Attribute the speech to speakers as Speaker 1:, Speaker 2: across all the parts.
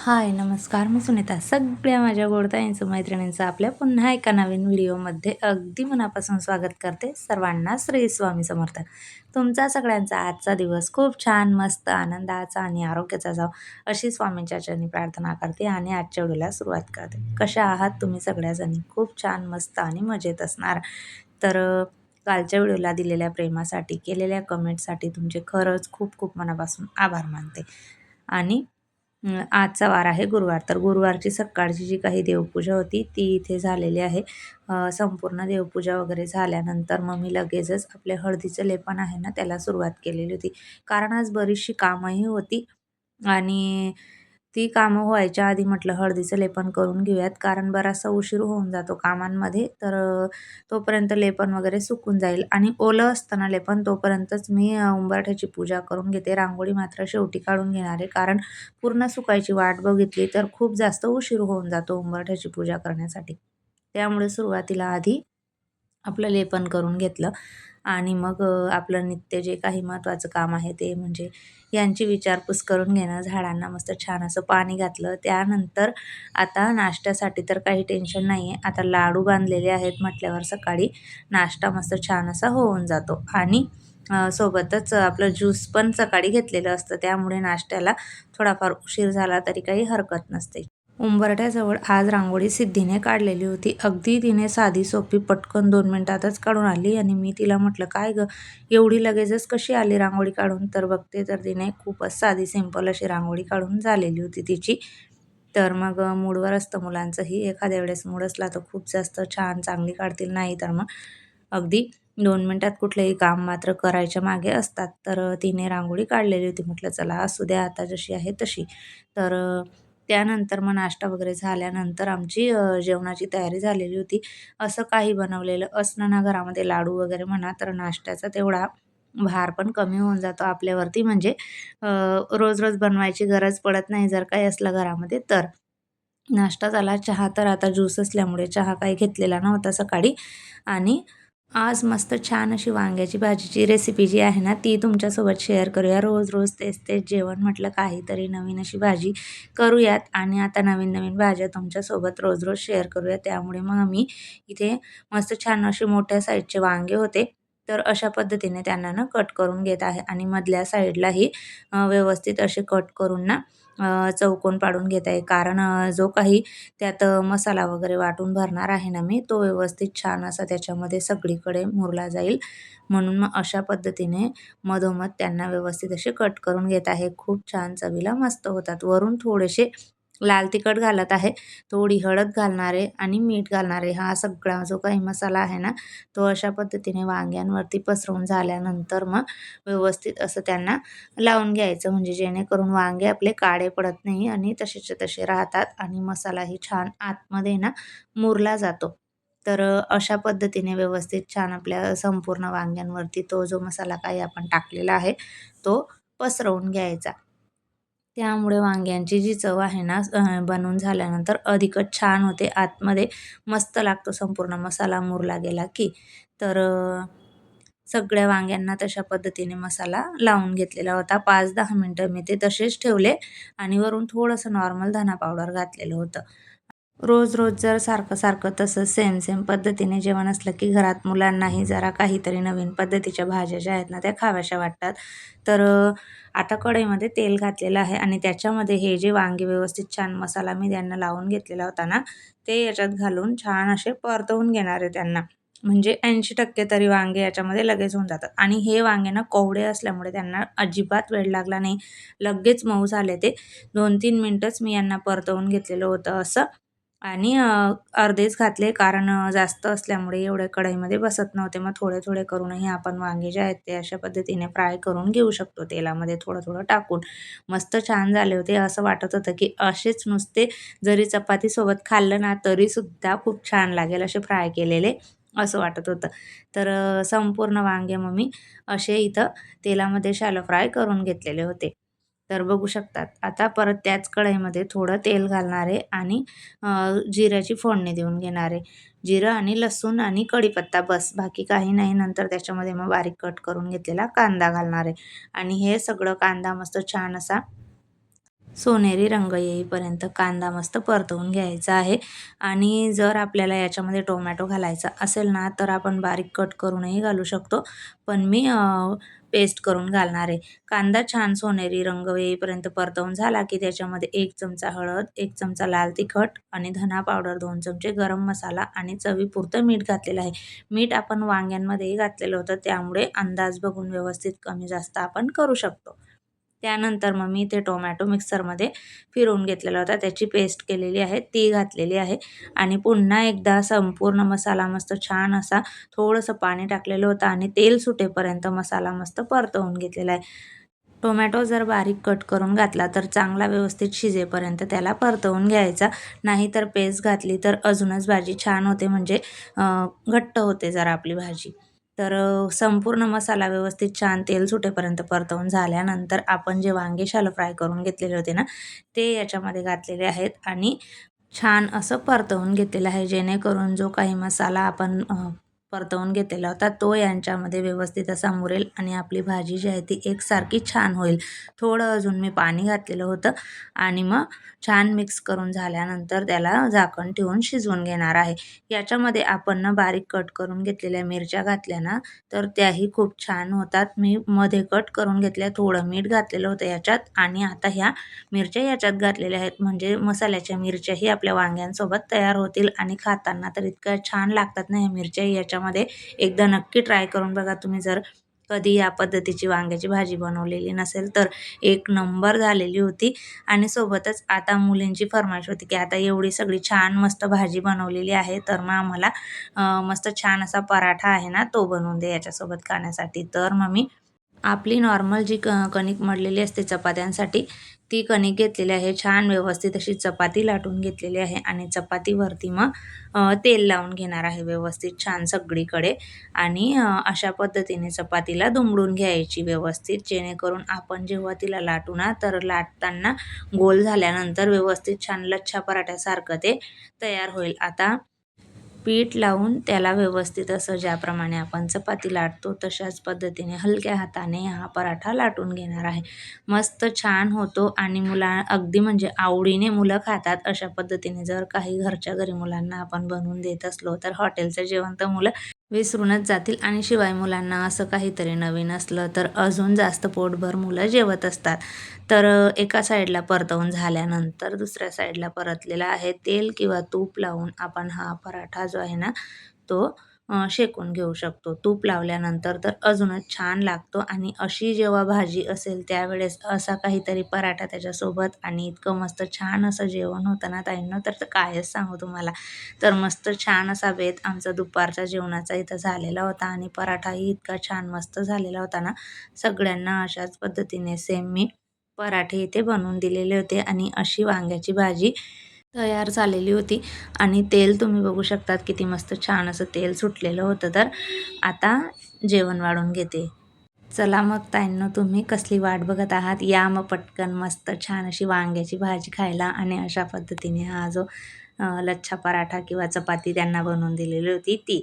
Speaker 1: हाय नमस्कार. मी सुनीता. सगळ्या माझ्या गोडताईंचं मैत्रिणींचं आपल्या पुन्हा एका नवीन व्हिडिओमध्ये अगदी मनापासून स्वागत करते सर्वांना श्री स्वामी समर्थ. तुमचा सगळ्यांचा आजचा दिवस खूप छान मस्त आनंदाचा आणि आरोग्याचा जाव अशी स्वामींच्या चरणी प्रार्थना करते आणि आजच्या व्हिडिओला सुरुवात करते. कशा आहात तुम्ही सगळ्याजणी? खूप छान मस्त आणि मजेत असणार. तर कालच्या व्हिडिओला दिलेल्या प्रेमासाठी केलेल्या कमेंटसाठी तुमचे खरंच खूप खूप मनापासून आभार मानते. आणि आजचा वार आहे गुरुवार. तर गुरुवारची सकाळची जी काही देवपूजा होती ती इथे झालेली आहे. संपूर्ण देवपूजा वगैरे झाल्यानंतर मग मी लगेचच आपले हळदीचं लेपन आहे ना त्याला सुरुवात केलेली होती. कारण आज बरीचशी कामंही होती आणि ती कामं व्हायच्या आधी म्हटलं हळदीचं लेपन करून घेऊयात. कारण बराचसा उशीर होऊन जातो कामांमध्ये. तर तोपर्यंत लेपन वगैरे सुकून जाईल. आणि ओलं असताना लेपन तोपर्यंतच मी उंबरठ्याची पूजा करून घेते. रांगोळी मात्र शेवटी काढून घेणार. आहे कारण पूर्ण सुकायची वाट बघितली तर खूप जास्त उशीर होऊन जातो उंबरठ्याची पूजा करण्यासाठी. त्यामुळे सुरुवातीला आधी आपलं लेपन करून घेतलं. आणि मग आपलं नित्य जे काही महत्त्वाचं काम आहे ते म्हणजे यांची विचारपूस करून घेणं झाडांना मस्त छान असं पाणी घातलं. त्यानंतर आता नाश्त्यासाठी तर काही टेन्शन नाही आहे आता लाडू बांधलेले आहेत म्हटल्यावर सकाळी नाश्ता मस्त छान असा होऊन जातो. आणि सोबतच आपलं ज्यूस पण सकाळी घेतलेलं असतं. त्यामुळे नाश्त्याला थोडाफार उशीर झाला तरी काही हरकत नसते. उंबरठ्याजवळ आज रांगोळी सिद्धीने काढलेली होती. अगदी तिने साधी सोपी पटकन दोन मिनटातच काढून आली आणि मी तिला म्हटलं काय गं एवढी लगेचच कशी आली रांगोळी काढून? तर बघते तर तिने खूपच साधी सिंपल अशी रांगोळी काढून झालेली होती तिची. तर मग मूडवर असतं मुलांचंही एखाद्या वेळेस मूड असला तर खूप जास्त छान चांगली काढतील नाही तर मग अगदी दोन मिनटात कुठलंही काम मात्र करायच्या मागे असतात. तर तिने रांगोळी काढलेली होती. म्हटलं चला असू द्या आता जशी आहे तशी. तर त्यानंतर मग नाश्ता वगैरे झाल्यानंतर आमची जेवणाची तयारी झालेली होती. असं काही बनवलेलं असणं ना घरामध्ये लाडू वगैरे म्हणा तर नाश्त्याचा तेवढा भार पण कमी होऊन जातो आपल्यावरती. म्हणजे रोज रोज बनवायची गरज पडत नाही जर काही असलं घरामध्ये तर. नाश्ता झाला चहा तर आता ज्यूस असल्यामुळे चहा काही घेतलेला नव्हता सकाळी. आणि आज मस्त छान अशी वांग्याची भाजीची रेसिपी जी आहे ना ती तुमच्यासोबत शेअर करूया. रोज रोज तेच तेच जेवण म्हटलं काहीतरी नवीन अशी भाजी करूयात. आणि आता नवीन नवीन भाज्या तुमच्यासोबत रोज रोज शेअर करूया. त्यामुळे मग मी इथे मस्त छान असे मोठ्या साईजचे वांगे होते. तर अशा पद्धतीने त्यांना ना कट करून घेत आहे. आणि मधल्या साईडलाही व्यवस्थित असे कट करून ना चौकोन पाडून घेत आहे. कारण जो काही त्यात मसाला वगैरे वाटून भरणार आहे ना मी तो व्यवस्थित छान असा त्याच्यामध्ये सगळीकडे मुरला जाईल. म्हणून मग अशा पद्धतीने मधोमध त्यांना व्यवस्थित असे कट करून घेत आहे. खूप छान चवीला मस्त होतात. वरून थोडेसे लाल तिखट घालत आहे. थोडी हळद घालणारे आणि मीठ घालणारे हा सगळा जो काही मसाला आहे ना तो अशा पद्धतीने वांग्यांवरती पसरवून झाल्यानंतर मग व्यवस्थित असं त्यांना लावून घ्यायचं. म्हणजे जेणेकरून वांगे आपले काळे पडत नाही आणि तसेचे तसे राहतात आणि मसालाही छान आतमध्ये ना मुरला जातो. तर अशा पद्धतीने व्यवस्थित छान आपल्या संपूर्ण वांग्यांवरती तो जो मसाला काही आपण टाकलेला आहे तो पसरवून घ्यायचा. त्यामुळे वांग्यांची जी चव आहे ना बनवून झाल्यानंतर अधिकच छान होते. आतमध्ये मस्त लागतो संपूर्ण मसाला मुरला गेला की. तर सगळ्या वांग्यांना तशा पद्धतीने मसाला लावून घेतलेला होता. पाच दहा मिनटं मी ते तसेच ठेवले आणि वरून थोडंसं नॉर्मल धना पावडर घातलेलं होतं. रोज रोज जर सारखं सारखं तसं सेम सेम पद्धतीने जेवण असलं की घरात मुलांनाही जरा काहीतरी नवीन पद्धतीच्या भाज्या ज्या आहेत ना त्या खाव्याशा वाटतात. तर आता कढईमध्ये तेल घातलेलं आहे आणि त्याच्यामध्ये हे जे वांगे व्यवस्थित छान मसाला मी त्यांना लावून घेतलेला होता ना ते याच्यात घालून छान असे परतवून घेणार आहे त्यांना. म्हणजे ऐंशी टक्के तरी वांगे याच्यामध्ये लगेच होऊन जातात. आणि हे वांगे ना कोवडे असल्यामुळे त्यांना अजिबात वेळ लागला नाही. लगेच मऊ झाले ते. दोन तीन मिनटंच मी यांना परतवून घेतलेलं होतं असं. आणि अर्धेच घातले कारण जास्त असल्यामुळे एवढे कढईमध्ये बसत नव्हते. मग थोडे थोडे करूनही आपण वांगे जे आहेत ते अशा पद्धतीने फ्राय करून घेऊ शकतो तेलामध्ये थोडं थोडं टाकून. मस्त छान झाले होते. असं वाटत होतं की असेच नुसते जरी चपातीसोबत खाल्लं ना तरीसुद्धा खूप छान लागेल असे फ्राय केलेले असं वाटत होतं. तर संपूर्ण वांगे मग मी असे इथं तेलामध्ये शॅलो फ्राय करून घेतलेले होते. तर बघू शकतात. आता परत त्याच कढईमध्ये थोडं तेल घालणारे आणि जिऱ्याची फोडणी देऊन घेणारे. जिरं आणि लसूण आणि कढीपत्ता बस. बाकी काही नाही. नंतर त्याच्यामध्ये मग बारीक कट करून घेतलेला कांदा घालणार. आहे आणि हे सगळं कांदा मस्त छान असा सोनेरी रंग येईपर्यंत कांदा मस्त परतवून घ्यायचा आहे. आणि जर आपल्याला याच्यामध्ये टोमॅटो घालायचा असेल ना तर आपण बारीक कट करूनही घालू शकतो. पण मी पेस्ट करून घालणार आहे. कांदा छान सोनेरी रंग येईपर्यंत परतवून झाला की त्याच्यामध्ये एक चमचा हळद एक चमचा लाल तिखट आणि धना पावडर दोन चमचे गरम मसाला आणि चवीपुरतं मीठ घातलेलं आहे. मीठ आपण वांग्यांमध्येही घातलेलं होतं त्यामुळे अंदाज बघून व्यवस्थित कमी जास्त आपण करू शकतो. त्यानंतर मग मी ते टोमॅटो मिक्सरमध्ये फिरवून घेतलेला होता. त्याची पेस्ट केलेली आहे ती घातलेली आहे. आणि पुन्हा एकदा संपूर्ण मसाला मस्त छान असा थोडंसं पाणी टाकलेलं होतं आणि तेल सुटेपर्यंत मसाला मस्त परतवून घेतलेला आहे. टोमॅटो जर बारीक कट करून घातला तर चांगला व्यवस्थित शिजेपर्यंत त्याला परतवून घ्यायचा. नाही तर पेस्ट घातली तर अजूनच भाजी छान होते म्हणजे घट्ट होते जरा आपली भाजी. तर संपूर्ण मसाला व्यवस्थित छान तेल सुटेपर्यंत परतवून झाल्यानंतर आपण जे वांगे शालो फ्राय करून घेतलेले होते ना ते याच्यामध्ये घातलेले आहेत आणि छान असं परतवून घेतलेलं आहे जेणेकरून जो काही मसाला आपण परतवून घेतलेला होता. तो यांच्यामध्ये व्यवस्थित असा मुरेल आणि आपली भाजी जी आहे ती एकसारखी छान होईल. थोडं अजून मी पाणी घातलेलं होतं आणि मग छान मिक्स करून झाल्यानंतर त्याला झाकण ठेवून शिजवून घेणार आहे. याच्यामध्ये आपण ना बारीक कट करून घेतलेल्या मिरच्या घातल्या ना तर त्याही खूप छान होतात. मी मध्ये कट करून घेतल्या थोडं मीठ घातलेलं होतं याच्यात आणि आता ह्या मिरच्या याच्यात घातलेल्या आहेत. म्हणजे मसाल्याच्या मिरच्याही आपल्या वांग्यांसोबत तयार होतील आणि खाताना तर इतक्या छान लागतात ना ह्या मिरच्या याच्या याच्यामध्ये एकदा नक्की ट्राय करून बघा. तुम्ही जर कधी या पद्धतीची वांग्याची भाजी बनवलेली नसेल तर एक नंबर झालेली होती. आणि सोबतच आता मुलींची फरमाईश होती की आता एवढी सगळी छान मस्त भाजी बनवलेली आहे. तर मग आम्हाला मस्त छान असा पराठा आहे ना तो बनवून दे याच्यासोबत खाण्यासाठी. तर मग मी आपली नॉर्मल जी क कणिक मळलेली असते चपात्यांसाठी ती कणिक घेतलेली आहे. छान व्यवस्थित अशी चपाती लाटून घेतलेली आहे आणि चपातीवरती मग तेल लावून घेणार आहे व्यवस्थित छान सगळीकडे. आणि अशा पद्धतीने चपातीला दुमडून घ्यायची व्यवस्थित. जेणेकरून आपण जेव्हा तिला लाटू ना तर लाटताना गोल झाल्यानंतर व्यवस्थित छान लच्छा पराठ्यासारखं ते तयार होईल. आता पीठ लावून त्याला व्यवस्थित असं ज्याप्रमाणे आपण चपाती लाटतो तशाच पद्धतीने हलक्या हाताने हा पराठा लाटून घेणार आहे. मस्त छान होतो आणि मुला अगदी म्हणजे आवडीने मुलं खातात अशा पद्धतीने जर काही घरच्या घरी मुलांना आपण बनवून देत असलो तर हॉटेलचं जेवण तर मुलं विसरूनच जातील आणि शिवाय मुलांना असं काहीतरी नवीन असलं तर अजून जास्त पोटभर मुलं जेवत असतात. तर एका साईडला परतवून झाल्यानंतर दुसऱ्या साईडला परतलेला आहे तेल किंवा तूप लावून आपण हा पराठा जो आहे ना तो शेकून घेऊ शकतो. तूप लावल्यानंतर तर अजूनच छान लागतो आणि अशी जेव्हा भाजी असेल त्यावेळेस असा काहीतरी पराठा त्याच्यासोबत आणि इतकं मस्त छान असं जेवण होतं ना ताईंना तर कायच सांगू तुम्हाला. तर मस्त छान असा बेत आमचा दुपारच्या जेवणाचा इथं झालेला होता आणि पराठाही इतका छान मस्त झालेला होता ना. सगळ्यांना अशाच पद्धतीने सेम मी पराठे इथे बनवून दिलेले होते आणि अशी वांग्याची भाजी तयार झालेली होती. आणि तेल तुम्ही बघू शकतात किती मस्त छान असं तेल सुटलेलं होतं तर. आता जेवण वाढून घेते. चला मग ताईंनो तुम्ही कसली वाट बघत आहात? या मग पटकन मस्त छान अशी वांग्याची भाजी खायला. आणि अशा पद्धतीने हा जो लच्छा पराठा किंवा चपाती त्यांना बनवून दिलेली होती ती.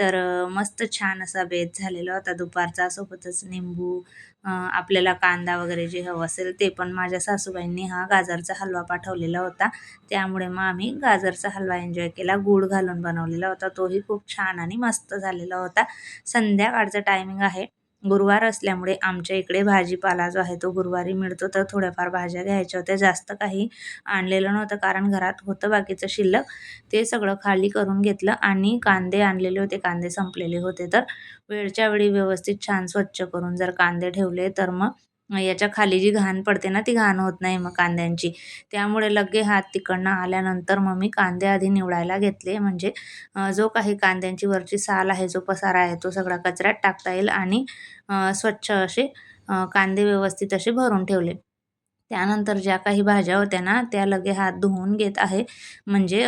Speaker 1: तर मस्त छान असा बेत झालेला होता दुपारचा. सोबतच निंबू आपल्याला कांदा वगैरे जे हवं असेल ते पण माझ्या सासूबाईंनी हा गाजरचा हलवा पाठवलेला होता. त्यामुळे मग आम्ही गाजरचा हलवा एन्जॉय केला. गूळ घालून बनवलेला होता. तोही खूप छान आणि मस्त झालेला होता. संध्याकाळचं टायमिंग आहे. गुरुवार असल्यामुळे आमच्या इकडे भाजीपाला जो आहे तो गुरुवारी मिळतो. तर थोड्याफार भाज्या घ्यायच्या होत्या. जास्त काही आणलेलं नव्हतं कारण घरात होतं बाकीचं शिल्लक. ते सगळं खाली करून घेतलं आणि कांदे आणलेले होते. कांदे संपलेले होते. तर वेळच्या वेळी व्यवस्थित छान स्वच्छ करून जर कांदे ठेवले तर मग याच्या खाली जी घाण पडते ना ती घाण होत नाही मग कांद्यांची. त्यामुळे लगे हात तिकडनं आल्यानंतर मग मी कांदे आधी निवडायला घेतले. म्हणजे जो काही कांद्यांची वरची साल आहे जो पसारा आहे तो सगळा कचऱ्यात टाकता येईल आणि स्वच्छ असे कांदे व्यवस्थित असे भरून ठेवले. त्यानंतर ज्या काही भाज्या होत्या ना त्या लगे हात धुवून घेत आहे. म्हणजे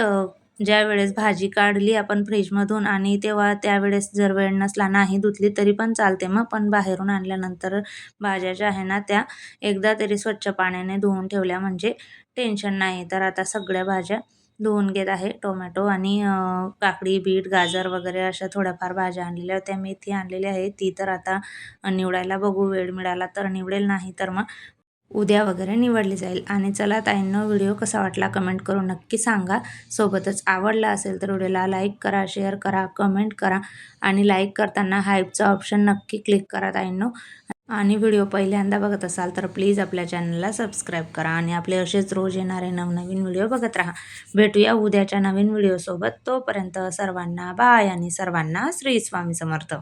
Speaker 1: ज्यावेळेस भाजी काढली आपण फ्रीजमधून आणि तेव्हा त्यावेळेस जर वेळ नसला नाही धुतली तरी पण चालते. मग पण बाहेरून आणल्यानंतर भाज्या ज्या आहे ना त्या एकदा तरी स्वच्छ पाण्याने धुवून ठेवल्या म्हणजे टेन्शन नाही. तर आता सगळ्या भाज्या धुवून घेत आहे. टोमॅटो आणि काकडी बीट गाजर वगैरे अशा थोड्याफार भाज्या आणलेल्या होत्या. मेथी आणलेली आहे. ती तर आता निवडायला बघू. वेळ मिळाला तर निवडेल नाही तर मग उद्या वगैरे निवडली जाईल. आणि चला ताईंनो व्हिडिओ कसा वाटला कमेंट करून नक्की सांगा. सोबतच आवडला असेल तर व्हिडिओला लाईक करा शेअर करा कमेंट करा. आणि लाईक करताना हाईपचा ऑप्शन नक्की क्लिक करा ताईंनो. आणि व्हिडिओ पहिल्यांदा बघत असाल तर प्लीज आपल्या चॅनलला सबस्क्राईब करा. आणि आपले असेच रोज येणारे नवनवीन व्हिडिओ बघत राहा. भेटूया उद्याच्या नवीन व्हिडिओसोबत. तोपर्यंत सर्वांना बाय आणि सर्वांना श्री स्वामी समर्थ.